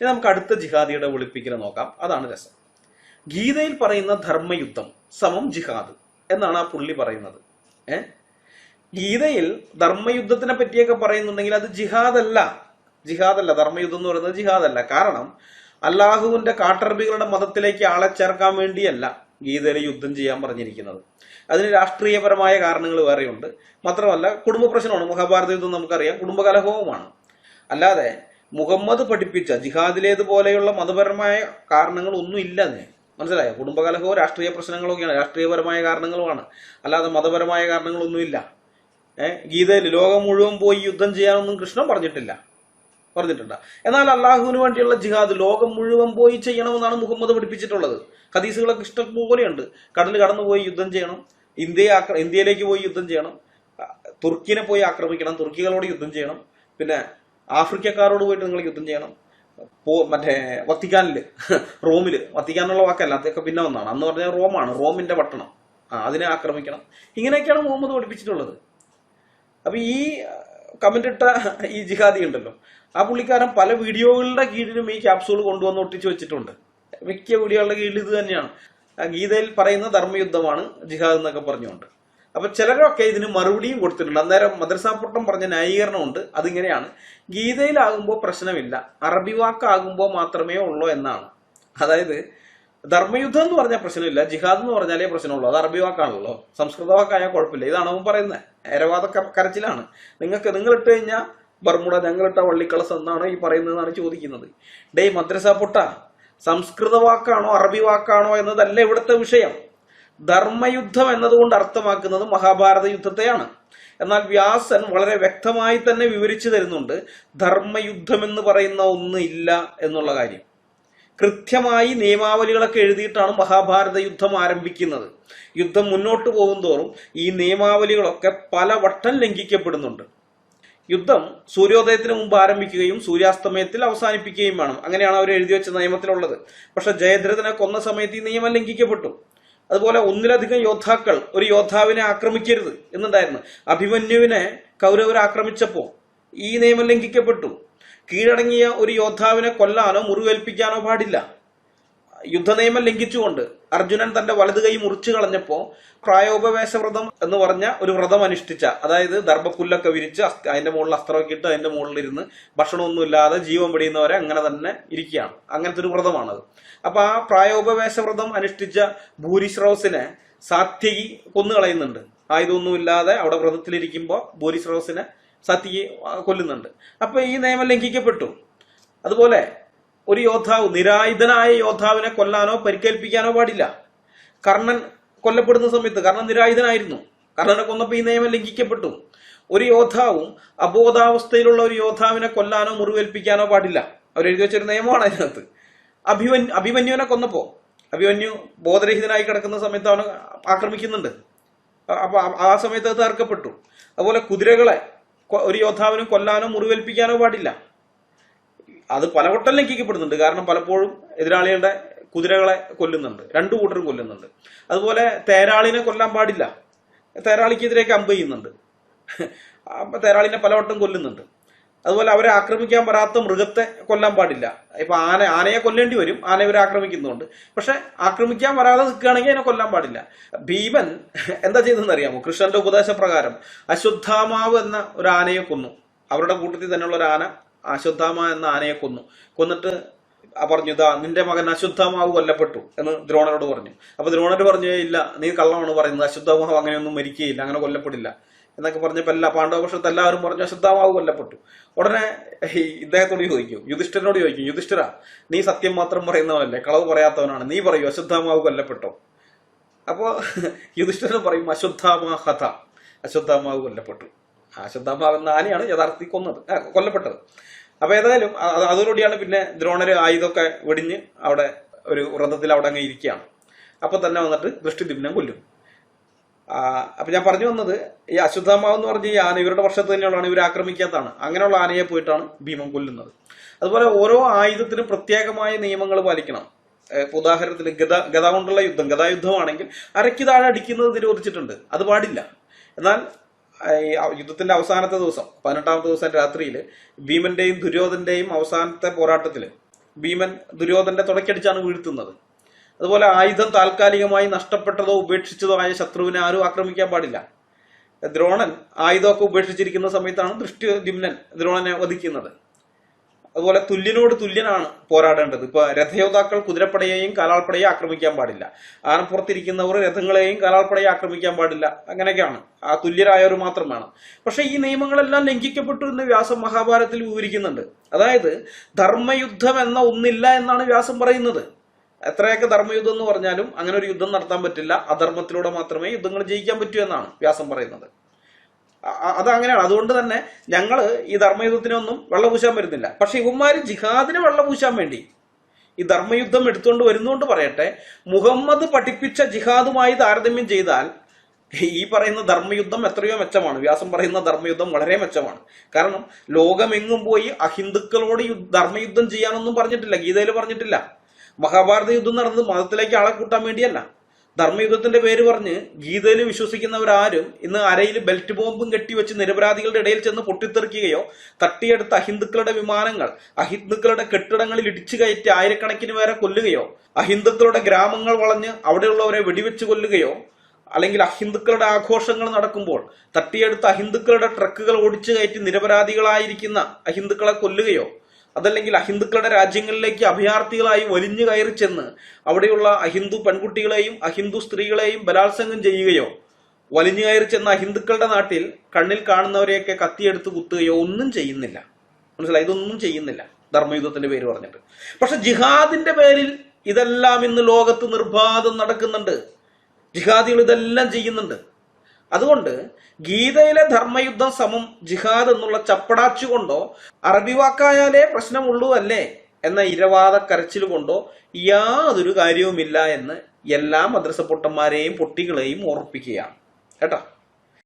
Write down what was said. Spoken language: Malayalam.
ഇനി നമുക്ക് അടുത്ത ജിഹാദിയുടെ ഒളിപ്പിക്കൽ നോക്കാം. അതാണ് രസം. ഗീതയിൽ പറയുന്ന ധർമ്മയുദ്ധം സമം ജിഹാദ് എന്നാണ് ആ പുള്ളി പറയുന്നത്. ഏ? ഗീതയിൽ ധർമ്മയുദ്ധത്തിനെ പറ്റിയൊക്കെ പറയുന്നുണ്ടെങ്കിൽ അത് ജിഹാദല്ല. ജിഹാദല്ല ധർമ്മയുദ്ധം എന്ന് പറയുന്നത് ജിഹാദല്ല. കാരണം അള്ളാഹുവിന്റെ കാട്ടറബികളുടെ മതത്തിലേക്ക് ആളെ ചേർക്കാൻ വേണ്ടിയല്ല ഗീതയിൽ യുദ്ധം ചെയ്യാൻ പറഞ്ഞിരിക്കുന്നത്. അതിന് രാഷ്ട്രീയപരമായ കാരണങ്ങൾ വേറെയുണ്ട്. മാത്രമല്ല കുടുംബ പ്രശ്നമാണ് മഹാഭാരത യുദ്ധം നമുക്കറിയാം. കുടുംബകലഹവുമാണ്. അല്ലാതെ മുഹമ്മദ് പഠിപ്പിച്ച ജിഹാദിലേതുപോലെയുള്ള മതപരമായ കാരണങ്ങൾ ഒന്നും ഇല്ല അതിന്. മനസ്സിലായോ? കുടുംബകലഹവും രാഷ്ട്രീയ പ്രശ്നങ്ങളൊക്കെയാണ്. രാഷ്ട്രീയപരമായ കാരണങ്ങളുമാണ്. അല്ലാതെ മതപരമായ കാരണങ്ങളൊന്നുമില്ല ഏഹ് ഗീതയിൽ ലോകം മുഴുവൻ പോയി യുദ്ധം ചെയ്യാനൊന്നും കൃഷ്ണൻ പറഞ്ഞിട്ടില്ല. പറഞ്ഞിട്ടുണ്ട്. എന്നാൽ അള്ളാഹുവിന് വേണ്ടിയുള്ള ജിഹാദ് ലോകം മുഴുവൻ പോയി ചെയ്യണമെന്നാണ് മുഹമ്മദ് പഠിപ്പിച്ചിട്ടുള്ളത്. ഹദീസുകളൊക്കെ ഇഷ്ടം പോലെയുണ്ട്. കടൽ കടന്നു പോയി യുദ്ധം ചെയ്യണം. ഇന്ത്യയെ ആക്ര ഇന്ത്യയിലേക്ക് പോയി യുദ്ധം ചെയ്യണം. തുർക്കിനെ പോയി ആക്രമിക്കണം. തുർക്കികളോട് യുദ്ധം ചെയ്യണം. പിന്നെ ആഫ്രിക്കക്കാരോട് പോയിട്ട് നിങ്ങൾ യുദ്ധം ചെയ്യണം. പോ മറ്റേ വത്തിക്കാനിൽ റോമിൽ. വത്തിക്കാനുള്ള വാക്കല്ല അതൊക്കെ പിന്നെ ഒന്നാണ്. അന്ന് പറഞ്ഞാൽ റോമാണ് റോമിന്റെ പട്ടണം. അതിനെ ആക്രമിക്കണം. ഇങ്ങനെയൊക്കെയാണ് മുഹമ്മദ് പഠിപ്പിച്ചിട്ടുള്ളത്. അപ്പൊ ഈ കമന്റ് ഇട്ട ഈ ജിഹാദി ഉണ്ടല്ലോ. ആ പുള്ളിക്കാരൻ പല വീഡിയോകളുടെ കീഴിലും ഈ ക്യാപ്സൂൾ കൊണ്ടുവന്ന് ഒട്ടിച്ചു വെച്ചിട്ടുണ്ട്. മിക്ക വീഡിയോകളുടെ കീഴിൽ ഇത് തന്നെയാണ്. ഗീതയിൽ പറയുന്ന ധർമ്മയുദ്ധമാണ് ജിഹാദ് എന്നൊക്കെ പറഞ്ഞുകൊണ്ട്. അപ്പൊ ചിലരൊക്കെ ഇതിന് മറുപടിയും കൊടുത്തിട്ടുണ്ട്. അന്നേരം മദ്രസാപ്പൊട്ടം പറഞ്ഞ ന്യായീകരണമുണ്ട്. അതിങ്ങനെയാണ്. ഗീതയിലാകുമ്പോൾ പ്രശ്നമില്ല. അറബി വാക്കാകുമ്പോൾ മാത്രമേ ഉള്ളൂ എന്നാണ്. അതായത് ധർമ്മയുദ്ധം എന്ന് പറഞ്ഞാൽ പ്രശ്നമില്ല. ജിഹാദ് എന്ന് പറഞ്ഞാലേ പ്രശ്നമുള്ളൂ. അത് അറബി വാക്കാണല്ലോ. സംസ്കൃത വാക്കായാൽ കുഴപ്പമില്ല. ഇതാണ് അവൻ പറയുന്നത്. ഏരവാദ കരച്ചിലാണ്. നിങ്ങൾക്ക് നിങ്ങൾ ഇട്ട് കഴിഞ്ഞാൽ ബർമുട ഞങ്ങളിട്ട വള്ളിക്കളസ് എന്നാണ് ഈ പറയുന്നതെന്നാണ് ചോദിക്കുന്നത്. ഡേ മദ്രസ പൊട്ട സംസ്കൃത വാക്കാണോ അറബി വാക്കാണോ എന്നതല്ല ഇവിടുത്തെ വിഷയം. ധർമ്മയുദ്ധം എന്നതുകൊണ്ട് അർത്ഥമാക്കുന്നത് മഹാഭാരത യുദ്ധത്തെയാണ്. എന്നാൽ വ്യാസൻ വളരെ വ്യക്തമായി തന്നെ വിവരിച്ചു തരുന്നുണ്ട് ധർമ്മയുദ്ധം എന്ന് പറയുന്ന ഒന്ന് ഇല്ല എന്നുള്ള കാര്യം. കൃത്യമായി നിയമാവലികളൊക്കെ എഴുതിയിട്ടാണ് മഹാഭാരത യുദ്ധം ആരംഭിക്കുന്നത്. യുദ്ധം മുന്നോട്ട് പോകുന്തോറും ഈ നിയമാവലികളൊക്കെ പല വട്ടം ലംഘിക്കപ്പെടുന്നുണ്ട്. യുദ്ധം സൂര്യോദയത്തിന് മുമ്പ് ആരംഭിക്കുകയും സൂര്യാസ്തമയത്തിൽ അവസാനിപ്പിക്കുകയും വേണം. അങ്ങനെയാണ് അവർ എഴുതി വെച്ച നിയമത്തിലുള്ളത്. പക്ഷെ ജയദ്രഥനെ കൊന്ന സമയത്ത് ഈ നിയമം ലംഘിക്കപ്പെട്ടു. അതുപോലെ ഒന്നിലധികം യോദ്ധാക്കൾ ഒരു യോദ്ധാവിനെ ആക്രമിക്കരുത് എന്നുണ്ടായിരുന്നു. അഭിമന്യുവിനെ കൗരവർ ആക്രമിച്ചപ്പോൾ ഈ നിയമം ലംഘിക്കപ്പെട്ടു. കീഴടങ്ങിയ ഒരു യോദ്ധാവിനെ കൊല്ലാനോ മുറിവേൽപ്പിക്കാനോ പാടില്ല. യുദ്ധനിയമം ലംഘിച്ചുകൊണ്ട് അർജുനൻ തന്റെ വലതു കൈ മുറിച്ചു കളഞ്ഞപ്പോ പ്രായോപവേശ വ്രതം എന്ന് പറഞ്ഞ ഒരു വ്രതം അനുഷ്ഠിച്ച അതായത് ദർഭപ്പുല്ലൊക്കെ വിരിച്ച് അതിന്റെ മുകളിൽ അസ്ത്രമൊക്കെ ഇട്ട് അതിന്റെ മുകളിലിരുന്ന് ഭക്ഷണമൊന്നും ഇല്ലാതെ ജീവൻ വെടിയുന്നവരെ അങ്ങനെ തന്നെ ഇരിക്കുകയാണ്. അങ്ങനത്തെ ഒരു വ്രതമാണത് അപ്പൊ ആ പ്രായോപവേശ വ്രതം അനുഷ്ഠിച്ച ഭൂരിശ്രവസിനെ സാത്യകി കൊന്നുകളയുന്നുണ്ട് ആയുധമൊന്നുമില്ലാതെ അവിടെ വ്രതത്തിലിരിക്കുമ്പോൾ ഭൂരിശ്രോസിനെ സത്യകി കൊല്ലുന്നുണ്ട്. അപ്പൊ ഈ നിയമം ലംഘിക്കപ്പെട്ടു. അതുപോലെ ഒരു യോദ്ധാവ് നിരായുധനായ യോദ്ധാവിനെ കൊല്ലാനോ പരിക്കേൽപ്പിക്കാനോ പാടില്ല. കർണൻ കൊല്ലപ്പെടുന്ന സമയത്ത് കർണൻ നിരായുധനായിരുന്നു. കർണനെ കൊന്നപ്പോൾ ഈ നിയമം ലംഘിക്കപ്പെട്ടു. ഒരു യോദ്ധാവും അബോധാവസ്ഥയിലുള്ള ഒരു യോദ്ധാവിനെ കൊല്ലാനോ മുറിവേൽപ്പിക്കാനോ പാടില്ല. അവർ എഴുതി വെച്ചൊരു നിയമമാണ് അതിനകത്ത്. അഭിമൻ അഭിമന്യുവിനെ കൊന്നപ്പോ. അഭിമന്യു ബോധരഹിതനായി കിടക്കുന്ന സമയത്ത് അവനെ ആക്രമിക്കുന്നുണ്ട്. അപ്പൊ ആ- സമയത്ത് അത് തകർക്കപ്പെട്ടു. അതുപോലെ കുതിരകളെ ഒരു യോദ്ധാവിനും കൊല്ലാനോ മുറിവേൽപ്പിക്കാനോ പാടില്ല. അത് പലവട്ടം ലംഘിക്കപ്പെടുന്നുണ്ട്. കാരണം പലപ്പോഴും എതിരാളികളുടെ കുതിരകളെ കൊല്ലുന്നുണ്ട്. രണ്ടു കൂട്ടരും കൊല്ലുന്നുണ്ട്. അതുപോലെ തേരാളിനെ കൊല്ലാൻ പാടില്ല. തേരാളിക്കെതിരേക്ക് അമ്പ് ചെയ്യുന്നുണ്ട്. അപ്പൊ തേരാളിനെ പലവട്ടം കൊല്ലുന്നുണ്ട്. അതുപോലെ അവരെ ആക്രമിക്കാൻ വരാത്ത മൃഗത്തെ കൊല്ലാൻ പാടില്ല. ഇപ്പൊ ആന ആനയെ കൊല്ലേണ്ടി വരും. ആന ഇവരെ ആക്രമിക്കുന്നുണ്ട്. പക്ഷെ ആക്രമിക്കാൻ വരാതെ നിൽക്കുകയാണെങ്കിൽ അതിനെ കൊല്ലാൻ പാടില്ല. ഭീമൻ എന്താ ചെയ്തതെന്ന് അറിയാമോ? കൃഷ്ണന്റെ ഉപദേശപ്രകാരം അശ്വത്ഥാമാവ് എന്ന ഒരു ആനയെ കൊന്നു. അവരുടെ കൂട്ടത്തിൽ തന്നെയുള്ള ഒരു ആന അശ്വത്ഥാമ എന്ന ആനയെ കൊന്നു. കൊന്നിട്ട് പറഞ്ഞു ഇതാ നിന്റെ മകൻ അശ്വത്ഥാമാവ് കൊല്ലപ്പെട്ടു എന്ന് ദ്രോണരോട് പറഞ്ഞു. അപ്പൊ ദ്രോണർ പറഞ്ഞു ഇല്ല നീ കള്ളമാണ് പറയുന്നത്. അശ്വത്ഥാമാവ് അങ്ങനെയൊന്നും മരിക്കുകയില്ല. അങ്ങനെ കൊല്ലപ്പെടില്ല. എന്നൊക്കെ പറഞ്ഞപ്പോൾ എല്ലാ പാണ്ഡവപക്ഷത്ത് എല്ലാവരും പറഞ്ഞു അശ്വത്ഥാമാവ് കൊല്ലപ്പെട്ടു. ഉടനെ ഇദ്ദേഹത്തോട് ചോദിക്കും യുധിഷ്ഠരനോട് ചോദിക്കും യുധിഷ്ഠിര നീ സത്യം മാത്രം പറയുന്നവനല്ലേ? കളവ് പറയാത്തവനാണ്. നീ പറയൂ അശ്വത്ഥാമാവ് കൊല്ലപ്പെട്ടോ? അപ്പോ യുധിഷ്ഠിരൻ പറയും അശുദ്ധമാഹത അശ്വത്ഥാമാവ് കൊല്ലപ്പെട്ടു. എന്ന ആനയാണ് യഥാർത്ഥത്തിൽ കൊന്നത്. കൊല്ലപ്പെട്ടത്. അപ്പൊ ഏതായാലും അതോടുകൂടിയാണ് പിന്നെ ദ്രോണര് ആയുധമൊക്കെ വെടിഞ്ഞ് അവിടെ ഒരു വ്രതത്തിൽ അവിടെ അങ്ങ് ഇരിക്കുകയാണ്. അപ്പൊ തന്നെ വന്നിട്ട് ദൃഷ്ടിദിപ്നം കൊല്ലും. അപ്പൊ ഞാൻ പറഞ്ഞു വന്നത് ഈ അശുദ്ധമാവ് എന്ന് പറഞ്ഞ ഈ ആന ഇവരുടെ വർഷത്ത് തന്നെയുള്ളതാണ് ഇവർ ആക്രമിക്കാത്തതാണ്. അങ്ങനെയുള്ള ആനയെ പോയിട്ടാണ് ഭീമൻ കൊല്ലുന്നത്. അതുപോലെ ഓരോ ആയുധത്തിനും പ്രത്യേകമായ നിയമങ്ങൾ പാലിക്കണം. ഉദാഹരണത്തിന് ഗത ഗത കൊണ്ടുള്ള യുദ്ധം ഗതായുദ്ധമാണെങ്കിൽ അരയ്ക്ക് താഴെ അടിക്കുന്നത് നിരോധിച്ചിട്ടുണ്ട്. അത് പാടില്ല. എന്നാൽ ഈ യുദ്ധത്തിന്റെ അവസാനത്തെ ദിവസം പതിനെട്ടാമത്തെ ദിവസം രാത്രിയിൽ ഭീമന്റെയും ദുര്യോധന്റെയും അവസാനത്തെ പോരാട്ടത്തിൽ ഭീമൻ ദുര്യോധന്റെ തുടക്കടിച്ചാണ് വീഴ്ത്തുന്നത്. അതുപോലെ ആയുധം താൽക്കാലികമായി നഷ്ടപ്പെട്ടതോ ഉപേക്ഷിച്ചതോ ആയ ശത്രുവിനെ ആരും ആക്രമിക്കാൻ പാടില്ല. ദ്രോണൻ ആയുധമൊക്കെ ഉപേക്ഷിച്ചിരിക്കുന്ന സമയത്താണ് ദൃഷ്ടി ദ്യുമ്നൻ ദ്രോണനെ വധിക്കുന്നത്. അതുപോലെ തുല്യനോട് തുല്യനാണ് പോരാടേണ്ടത്. ഇപ്പൊ രഥയോദ്ധാക്കൾ കുതിരപ്പടയെയും കാലാൾപ്പടയെ ആക്രമിക്കാൻ പാടില്ല. ആനപ്പുറത്തിരിക്കുന്നവർ രഥങ്ങളെയും കാലാൾപ്പടയെ ആക്രമിക്കാൻ പാടില്ല. അങ്ങനെയൊക്കെയാണ്. ആ തുല്യരായവർ മാത്രം വേണം. പക്ഷെ ഈ നിയമങ്ങളെല്ലാം ലംഘിക്കപ്പെട്ടു എന്ന് വ്യാസം മഹാഭാരതത്തിൽ വിവരിക്കുന്നുണ്ട്. അതായത് ധർമ്മയുദ്ധം എന്ന ഒന്നില്ല എന്നാണ് വ്യാസം പറയുന്നത്. എത്രയൊക്കെ ധർമ്മയുദ്ധം എന്ന് പറഞ്ഞാലും അങ്ങനെ ഒരു യുദ്ധം നടത്താൻ പറ്റില്ല. അധർമ്മത്തിലൂടെ മാത്രമേ യുദ്ധങ്ങൾ ജയിക്കാൻ പറ്റൂ എന്നാണ് വ്യാസം പറയുന്നത്. അത് അങ്ങനെയാണ് അതുകൊണ്ട് തന്നെ ഞങ്ങൾ ഈ ധർമ്മയുദ്ധത്തിനൊന്നും വെള്ളപൂശാൻ വരുന്നില്ല. പക്ഷെ ഇവന്മാർ ജിഹാദിന് വെള്ളപൂശാൻ വേണ്ടി ഈ ധർമ്മയുദ്ധം എടുത്തുകൊണ്ട് വരുന്നുകൊണ്ട് പറയട്ടെ മുഹമ്മദ് പഠിപ്പിച്ച ജിഹാദുമായി താരതമ്യം ചെയ്താൽ ഈ പറയുന്ന ധർമ്മയുദ്ധം എത്രയോ മെച്ചമാണ്. വ്യാസം പറയുന്ന ധർമ്മയുദ്ധം വളരെ മെച്ചമാണ്. കാരണം ലോകമെങ്ങും പോയി അഹിന്ദുക്കളോട് ധർമ്മയുദ്ധം ചെയ്യാനൊന്നും പറഞ്ഞിട്ടില്ല ഗീതയിൽ പറഞ്ഞിട്ടില്ല. മഹാഭാരത യുദ്ധം നടന്നത് മതത്തിലേക്ക് ആളെ കൂട്ടാൻ വേണ്ടിയല്ല. ധർമ്മയുദ്ധത്തിന്റെ പേര് പറഞ്ഞ് ഗീതയിൽ വിശ്വസിക്കുന്നവരാരും ഇന്ന് അരയിൽ ബെൽറ്റ് ബോംബും കെട്ടിവെച്ച് നിരപരാധികളുടെ ഇടയിൽ ചെന്ന് പൊട്ടിത്തെറിക്കുകയോ തട്ടിയെടുത്ത അഹിന്ദുക്കളുടെ വിമാനങ്ങൾ അഹിന്ദുക്കളുടെ കെട്ടിടങ്ങളിൽ ഇടിച്ചു കയറ്റി ആയിരക്കണക്കിന് പേരെ കൊല്ലുകയോ അഹിന്ദുക്കളുടെ ഗ്രാമങ്ങൾ വളഞ്ഞ് അവിടെയുള്ളവരെ വെടിവെച്ച് കൊല്ലുകയോ അല്ലെങ്കിൽ അഹിന്ദുക്കളുടെ ആഘോഷങ്ങൾ നടക്കുമ്പോൾ തട്ടിയെടുത്ത അഹിന്ദുക്കളുടെ ട്രക്കുകൾ ഓടിച്ചു കയറ്റി നിരപരാധികളായിരിക്കുന്ന അഹിന്ദുക്കളെ കൊല്ലുകയോ അതല്ലെങ്കിൽ അഹിന്ദുക്കളുടെ രാജ്യങ്ങളിലേക്ക് അഭയാർത്ഥികളായി വലിഞ്ഞു കയറി ചെന്ന് അവിടെയുള്ള അഹിന്ദു പെൺകുട്ടികളെയും അഹിന്ദു സ്ത്രീകളെയും ബലാത്സംഗം ചെയ്യുകയോ വലിഞ്ഞു കയറി ചെന്ന അഹിന്ദുക്കളുടെ നാട്ടിൽ കണ്ണിൽ കാണുന്നവരെയൊക്കെ കത്തിയെടുത്ത് കുത്തുകയോ ഒന്നും ചെയ്യുന്നില്ല. മനസ്സിലായി? ഇതൊന്നും ചെയ്യുന്നില്ല. ധർമ്മയുദ്ധത്തിന്റെ പേര് പറഞ്ഞിട്ട്. പക്ഷെ ജിഹാദിന്റെ പേരിൽ ഇതെല്ലാം ഇന്ന് ലോകത്ത് നിർബാധം നടക്കുന്നുണ്ട്. ജിഹാദികൾ ഇതെല്ലാം ചെയ്യുന്നുണ്ട്. അതുകൊണ്ട് ഗീതയിലെ ധർമ്മയുദ്ധം സമം ജിഹാദ് എന്നുള്ള ചപ്പടാച്ചു കൊണ്ടോ അറബി വാക്കായാലേ പ്രശ്നമുള്ളൂ അല്ലേ എന്ന ഇരവാദ കരച്ചിൽ കൊണ്ടോ യാതൊരു കാര്യവുമില്ല എന്ന് എല്ലാ മദ്രസ പൊട്ടന്മാരെയും പൊട്ടികളെയും ഓർപ്പിക്കുകയാണ്. കേട്ടോ?